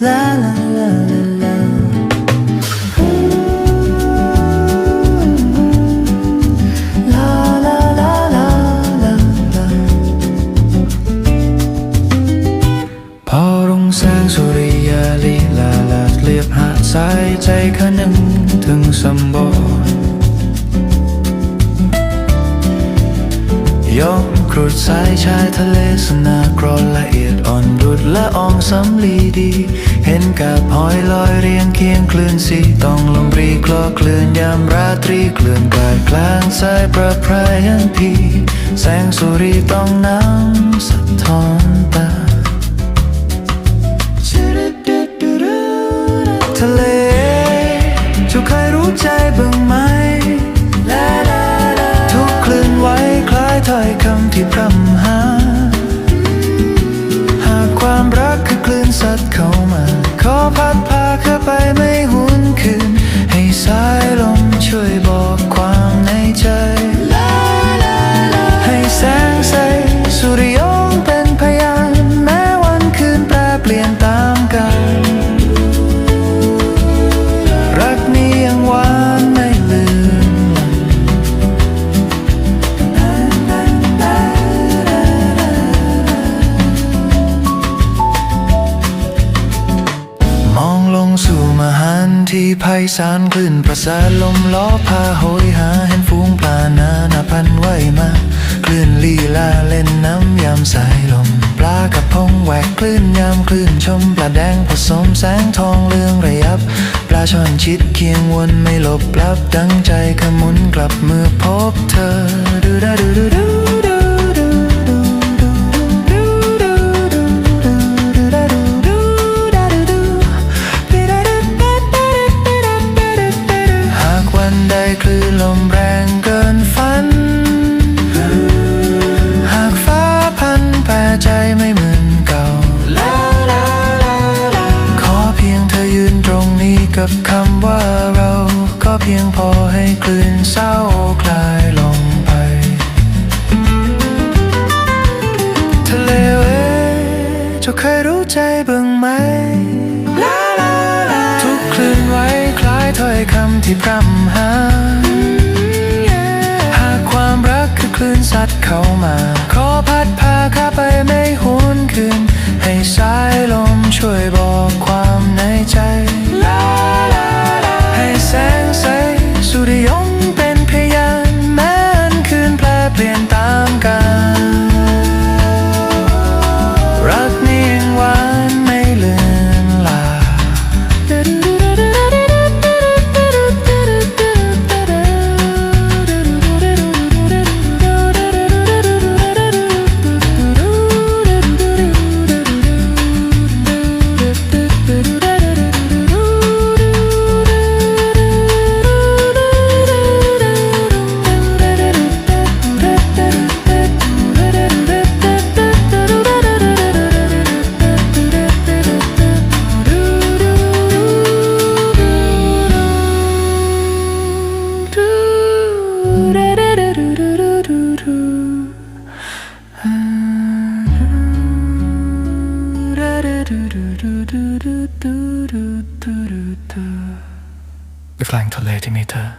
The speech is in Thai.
la la la la la พอรุ่งแสงสุริยาลีลาลาเรียบหาสายใจขนึงถึงสมบูรณ์ยก กรุดสายชายทะเลสนากรอนละเอียดอ่อนดุดละอองสำลีดี เห็นกับหอยลอยเรียงเคียงคลื่นสีต้องลมรีคลอเคลื่อนยามราตรีเคลื่อนกายกลางสายประพรายยันพีแสงสุรีต้องน้ำสะท้อนตา คำที่พร่ำหา หากความรักคือคลื่นซัดเข้ามา ขอพัดพาเข้าไปไม่หวนคืน ให้สายลมช่วยบอกความในใจ ให้แสงใสสุริยงเป็นพยาน แม้วันคืนแปรเปลี่ยนตามกาล ที่ไพศาลคลื่นประสานลมล้อพาโหยหาเห็นฝูงปลานานาพันว่ายมาคลื่นลีลาเล่นน้ำยามสายลม ปลากระพงแหวกคลื่นยามคลื่นชมปลาแดงผสมแสงทองเรืองระยับ ปลาช่อนชิดเคียงวนไม่หลบลับดังใจขมุนกลับเมื่อพบเธอดูดาดูดูดูดู จบ้างไหม ทุกคลื่นไว้คล้ายถ้อยคำที่พร่ำหา หากความรักคือคลื่นซัดเข้ามา ขอพัดพาข้าไปไม่หุนคืน ให้สายลมช่วยบอกความในใจ The Flying Toledometer.